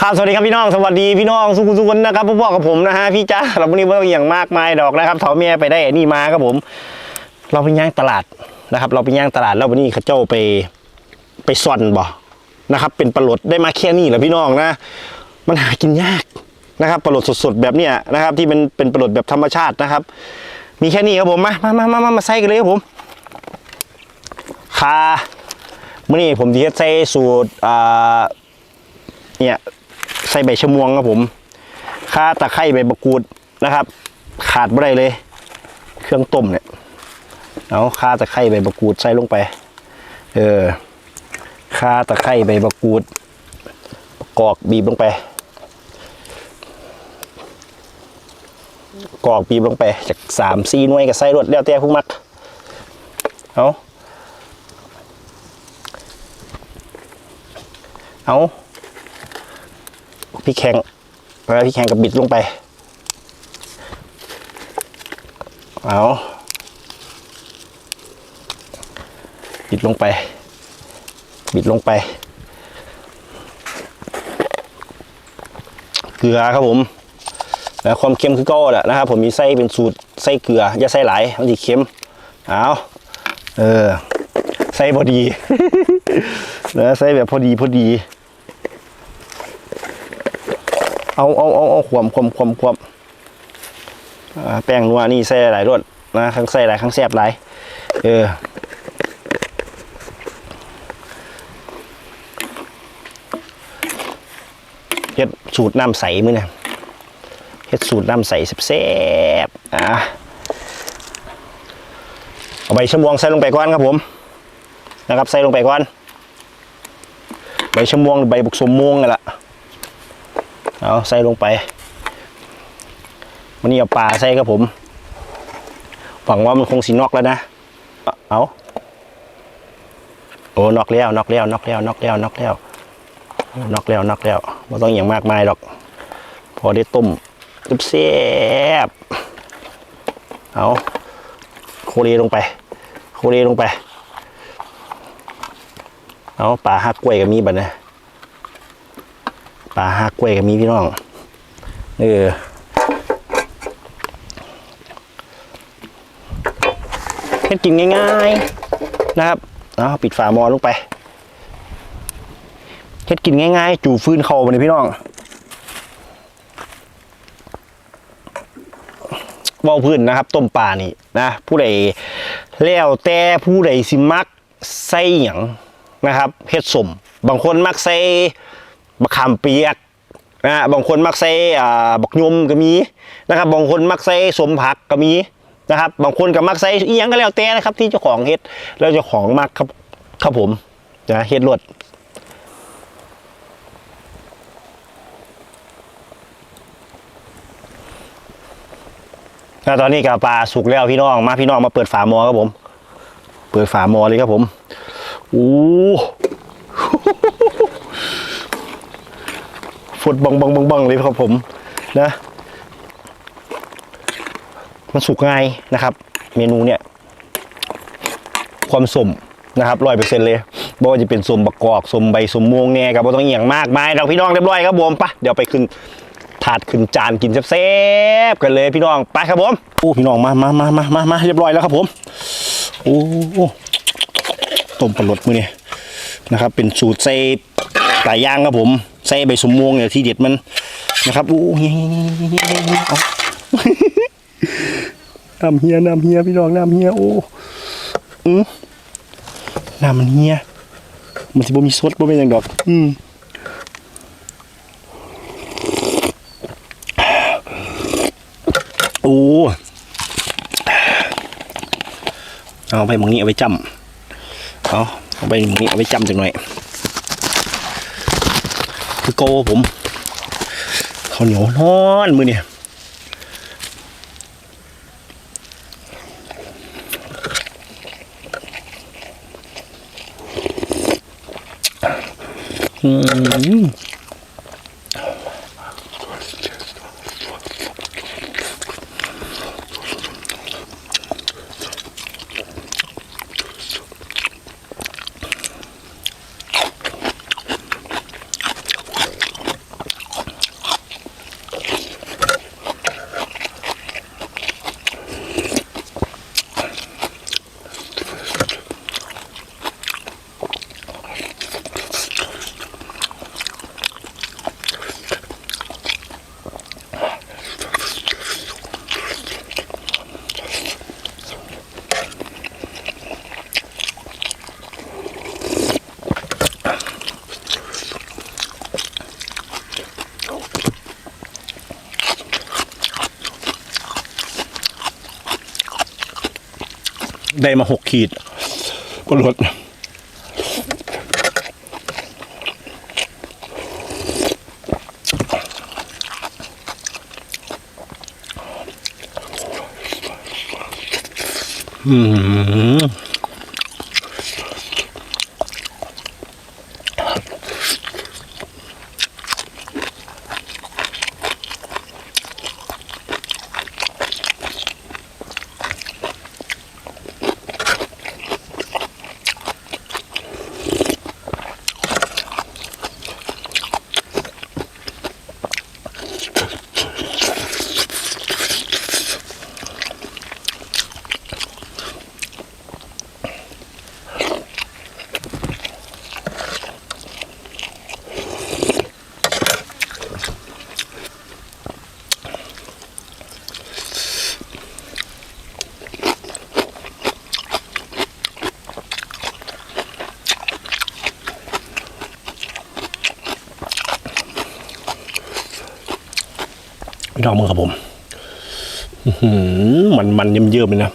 ครับสวัสดีครับพี่น้องสวัสดีพี่น้องสุขุสุขนนะครับพ่อๆกับผมนะฮะพี่จ้าเราวันนี้ไม่ต้องอย่างมากมายดอกนะครับเถาเมียไปได้นี่มาครับผม เราไปย่างตลาดนะครับ เราไปย่างตลาดแล้ววันนี้เขาเจ้าไปไปซ่อนบ่นะครับ เป็นปลาหลดได้มาแค่นี้แหละพี่น้องนะ มันหากินยากนะครับปลาหลดสดๆแบบเนี้ยนะครับ ที่เป็นเป็นปลาหลดแบบธรรมชาตินะครับ มีแค่นี้ครับผมมามามามามามาใส่กันเลยครับผมคาเมื่อนี้ผมจะใส่สูตรอ่าเนี่ย ใส่ใบชะมวงครับผมข่าตะไคร้ใบมะกรูดนะครับ ขาดไม่ได้เลย เครื่องต้มเนี่ยเอาข่าตะไคร้ใบมะกรูดใส่ลงไป เออข่าตะไคร้ใบมะกรูดกอกบีบลงไป กอกบีบลงไป จากสามสี่หน่วยกับใส่รวดแล้วแต่ผู้มักเอาเอา พริกแข็งแล้วพริกแข็งกับบิดลงไป เอาบิดลงไป บิดลงไป เกลือครับผมแล้วความเค็มคือก็แหละนะครับ ผมมีไส้เป็นสูตรไส้เกลืออย่าใส่หลายมันจะเค็มเอาเออใส่พอดีนะใส่แบบพอดีพอดี เอาเอาเอาเอาขวมขวมขวมขวมแป้งนัวนี่ใส่หลายรสนะทั้งใส่หลายทั้งแซ่บหลายเออเฮ็ดสูตรน้ำใสมื้อเนี่ยเฮ็ดสูตรน้ำใสแซ่บๆอะเอาใบชะมวงใส่ลงไปก่อนครับผมนะครับใส่ลงไปก่อนใบชะมวงหรือใบบุกสมม่วงนั่แหละ เอาใส่ลงไปวันนี้เอาปลาใส่ครับผมหวังว่ามันคงสีนอกแล้วนะ เอาโอ้นอกแล้วนอกแล้วนอกแล้วนอกแล้วนอกแล้วนอกแล้วนอกแล้วไม่ต้องอย่างมากมายหรอก พอได้ต้มจุบเสียบเอาโคเรลงไป โคเรลงไป เอาปลาหักกล้วยกับมีบัดนะ ปลาหักกล้วยกับมีพี่น้องเออเฮ็ดกินง่ายๆนะครับเอาปิดฝาหม้อลงไปเฮ็ดกินง่ายๆ จู่ฟื้นเขามาเลยพี่น้องว้าพื้นนะครับ ต้มปลานี่นะผู้ใดแล้วแต่ผู้ใดสิมักใส่หยังนะครับเฮ็ดสมบางคนมักใส่ บักขามเปียกนะฮะบางคนมักใส่อ่าบักยมก็มีนะครับบางคนมักใส่สมผักก็มีนะครับบางคนก็มักใส่อีหยังก็แล้วแต่นะครับ ที่เจ้าของเฮ็ดแล้วเจ้าของมักครับครับผมนะเฮ็ดรวดแล้วตอนนี้กับปลาสุกแล้วพี่น้องมาพี่น้องมาเปิดฝาหม้อครับผม เปิดฝาหม้อเลยครับผม โอ้ ฝุดบังบังบังบังเลยครับผมนะมันสุกง่ายนะครับ เมนูเนี่ย ความสมนะครับร้อยเปอร์เซ็นต์เลยบอกว่าจะเป็นสมบักกอกสมใบสมม่วงเนี่ยครับบ่ต้องเอียงมากมายเราพี่น้องเรียบร้อยครับผมปะเดี๋ยวไปขึ้นถาดขึ้นจานกินแซ่บๆกันเลยพี่น้องไปครับผมโอ้พี่น้องมามามามามามาเรียบร้อยแล้วครับผมโอ้ต้มปลาหลดมือเนี่ยนะครับ เป็นสูตรใส่หลายอย่างครับผม ใส่ใบสมม่วงเนี่ยที่เด็ดมันนะครับโอ้เฮียเฮียเฮียเฮียเฮียเอาน้ำเฮียน้ำเฮียพี่น้องน้ำเฮียโอ้อือน้ำมันเฮียมันสิบ่มีสดบ่เป็นหยังดอก อืมโอ้เอาไปหมองนี้เอาไปจำเอาเอาไปหมองนี้เอาไปจำจังหน่อย คือโกผมข้าวเหนียวนอนมือเนี่ยอืม ได้มาหกขีดก็ลดอืม องมึงครับผมมันมันเยิ่มเยิ้มๆเลยนะ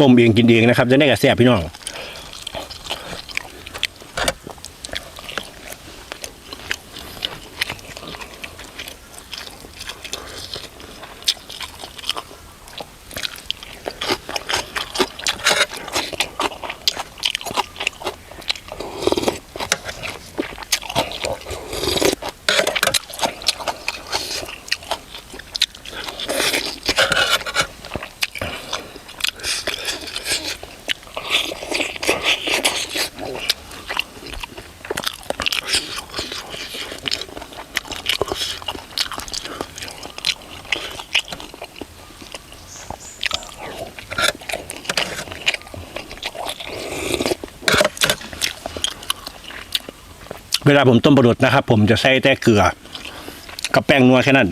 ต้มเองกินเองนะครับจะได้กระแซ่บพี่น้อง เวลาผมต้มปลาดุดนะครับ ผมจะใส่แต่เกลือ กับแป้งนัวแค่นั้น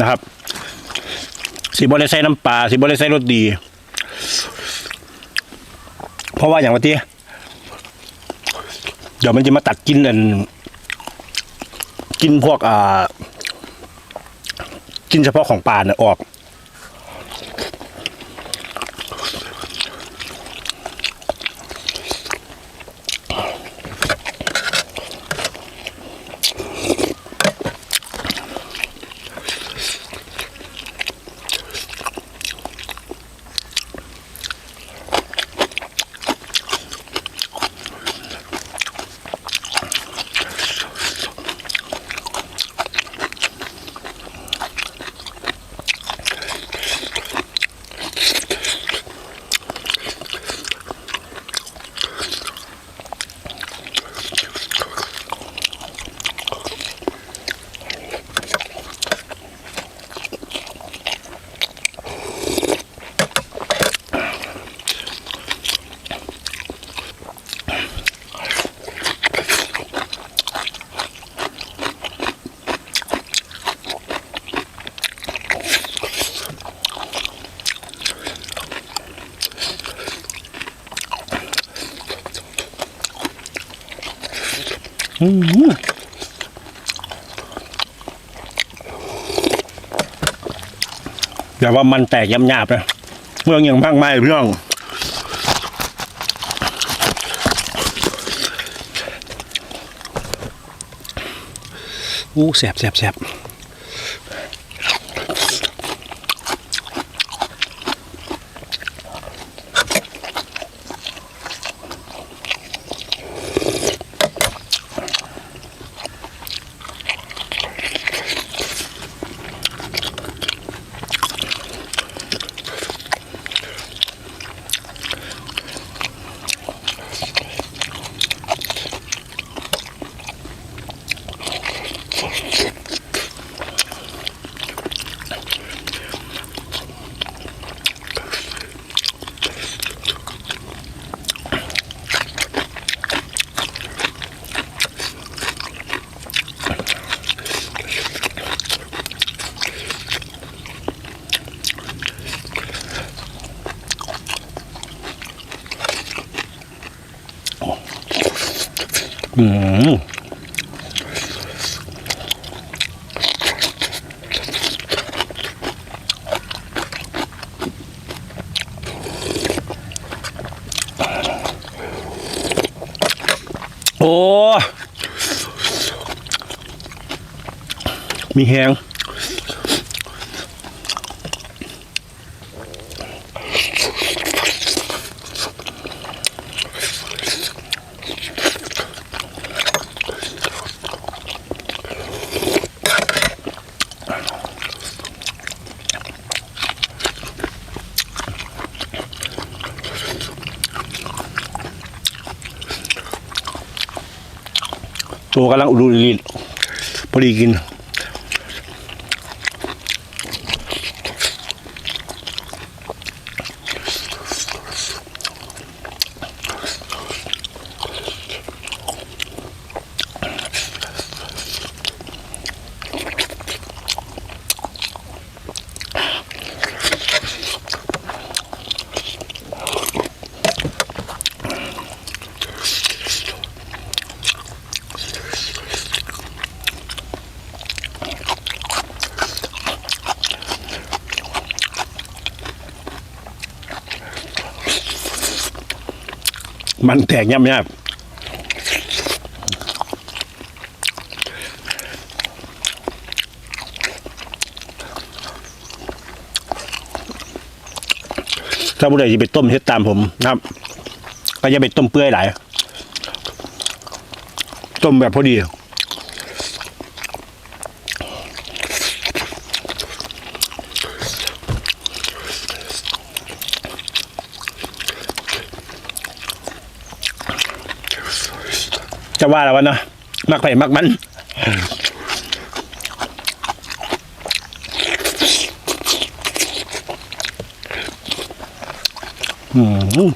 นะครับสีบอลใส่น้ำปลาสีบอลใส่รสดี เพราะว่าอย่างว่าที่เดี๋ยวมันจะมาตัดกินอันกินพวกอ่ากินเฉพาะของปลาเนี่ยออก อย่าว่ามันแตกยำหยาบนะเมืองอย่างมากมายพี่น้องอู้แสบแสบแสบ อืมโอ้ มีแหง ตัวกำลังอุดรีพอดีกิน มันแตกยับยับถ้าผู้ใดจะไปต้มเฮ็ดตามผมนะครับ ก็จะไปต้มเปื่อยหลาย ต้มแบบพอดี จะว่าแล้ววะเนาะมักไผ่มักมันอืม